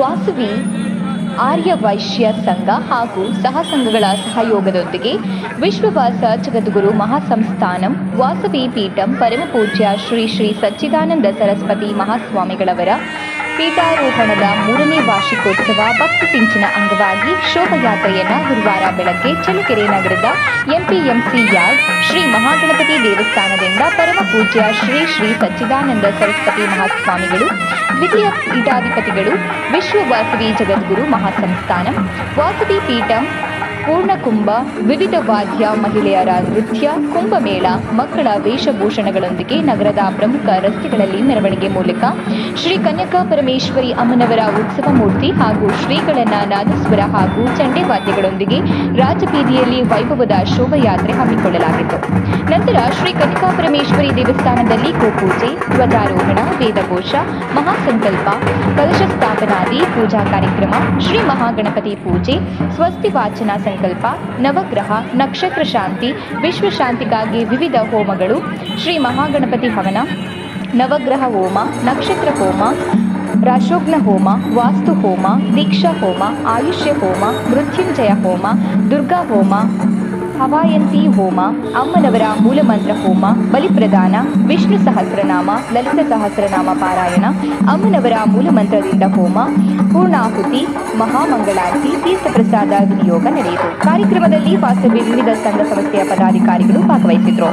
ವಾಸುವಿ ಆರ್ಯ ವೈಶ್ಯ ಸಂಘ ಹಾಗೂ ಸಹ ಸಂಘಗಳ ಸಹಯೋಗದೊಂದಿಗೆ ವಿಶ್ವವಾಸ ಜಗದ್ಗುರು ಮಹಾಸಂಸ್ಥಾನಂ ವಾಸವಿ ಪೀಠಂ ಪರಮಪೂಜ್ಯ ಶ್ರೀ ಶ್ರೀ ಸಚ್ಚಿದಾನಂದ ಸರಸ್ವತಿ ಮಹಾಸ್ವಾಮಿಗಳವರ ಪೀಠಾರೋಹಣದ ಮೂರನೇ ವಾರ್ಷಿಕೋತ್ಸವ ಭಕ್ತಿ ಸಿಂಚಿನ ಅಂಗವಾಗಿ ಶೋಭಯಾತ್ರೆಯನ್ನ ಗುರುವಾರ ಬೆಳಗ್ಗೆ ಚಳ್ಳಕೆರೆ ನಗರದ ಎಂಪಿಎಂಸಿ ಯಾರ್ಡ್ ಶ್ರೀ ಮಹಾಗಣಪತಿ ದೇವಸ್ಥಾನದಿಂದ ಪರಮ ಪೂಜ್ಯ ಶ್ರೀ ಶ್ರೀ ಸಚ್ಚಿದಾನಂದ ಸರಸ್ವತಿ ಮಹಾಸ್ವಾಮಿಗಳು, ದ್ವಿತೀಯ ಪೀಠಾಧಿಪತಿಗಳು ವಿಶ್ವ ವಾಸವಿ ಜಗದ್ಗುರು ಮಹಾಸಂಸ್ಥಾನ, ವಾಸವಿ ಪೀಠಂ ಪೂರ್ಣಕುಂಭ ವಿವಿಧ ವಾದ್ಯ, ಮಹಿಳೆಯರ ನೃತ್ಯ, ಕುಂಭಮೇಳ, ಮಕ್ಕಳ ವೇಷಭೂಷಣಗಳೊಂದಿಗೆ ನಗರದ ಪ್ರಮುಖ ರಸ್ತೆಗಳಲ್ಲಿ ಮೆರವಣಿಗೆ ಮೂಲಕ ಶ್ರೀ ಕನ್ಯಕಾ ಪರಮೇಶ್ವರಿ ಅಮ್ಮನವರ ಉತ್ಸವ ಮೂರ್ತಿ ಹಾಗೂ ಶ್ರೀಗಳನ್ನ ನಾದಸ್ವರ ಹಾಗೂ ಚಂಡೆ ವಾದ್ಯಗಳೊಂದಿಗೆ ರಾಜಬೀದಿಯಲ್ಲಿ ವೈಭವದ ಶೋಭಯಾತ್ರೆ ಹಮ್ಮಿಕೊಳ್ಳಲಾಗಿತ್ತು. ನಂತರ ಶ್ರೀ ಕನ್ಯಕಾ ಪರಮೇಶ್ವರಿ ದೇವಸ್ಥಾನದಲ್ಲಿ ಗೋಪೂಜೆ, ಧ್ವಜಾರೋಹಣ, ವೇದಘೋಷ, ಮಹಾಸಂಕಲ್ಪ, ಕಲಶ ಸ್ಥಾಪನಾದಿ ಪೂಜಾ ಕಾರ್ಯಕ್ರಮ, ಶ್ರೀ ಮಹಾಗಣಪತಿ ಪೂಜೆ ಸ್ವಸ್ತಿ ವಾಚನ ಸಂಕಲ್ಪ, ನವಗ್ರಹ, ನಕ್ಷತ್ರ ಶಾಂತಿ ವಿಶ್ವಶಾಂತಿಗಾಗಿ ವಿವಿಧ ಹೋಮಗಳು, ಶ್ರೀ ಮಹಾಗಣಪತಿ ಹವನ, ನವಗ್ರಹ ಹೋಮ, ನಕ್ಷತ್ರ ಹೋಮ, ರಾಶೋಗ್ನ ಹೋಮ, ವಾಸ್ತು ಹೋಮ, ದೀಕ್ಷಾ ಹೋಮ, ಆಯುಷ್ಯ ಹೋಮ, ಮೃತ್ಯುಂಜಯ ಹೋಮ, ದುರ್ಗಾ ಹೋಮ ಹವಾಯಂತಿ ಹೋಮ, ಅಮ್ಮನವರ ಮೂಲಮಂತ್ರ ಹೋಮ, ಬಲಿಪ್ರದಾನ, ವಿಷ್ಣು ಸಹಸ್ರನಾಮ, ಲಲಿತ ಸಹಸ್ರನಾಮ ಪಾರಾಯಣ, ಅಮ್ಮನವರ ಮೂಲಮಂತ್ರದಿಂದ ಹೋಮ, ಪೂರ್ಣಾಹುತಿ, ಮಹಾಮಂಗಳಾರತಿ, ತೀರ್ಥಪ್ರಸಾದ ವಿನಿಯೋಗ ನಡೆಯಿತು. ಕಾರ್ಯಕ್ರಮದಲ್ಲಿ ವಾಸ್ತವ್ಯ ವಿವಿಧ ಸಂಘ ಸಂಸ್ಥೆಯ ಪದಾಧಿಕಾರಿಗಳು ಭಾಗವಹಿಸಿದ್ರು.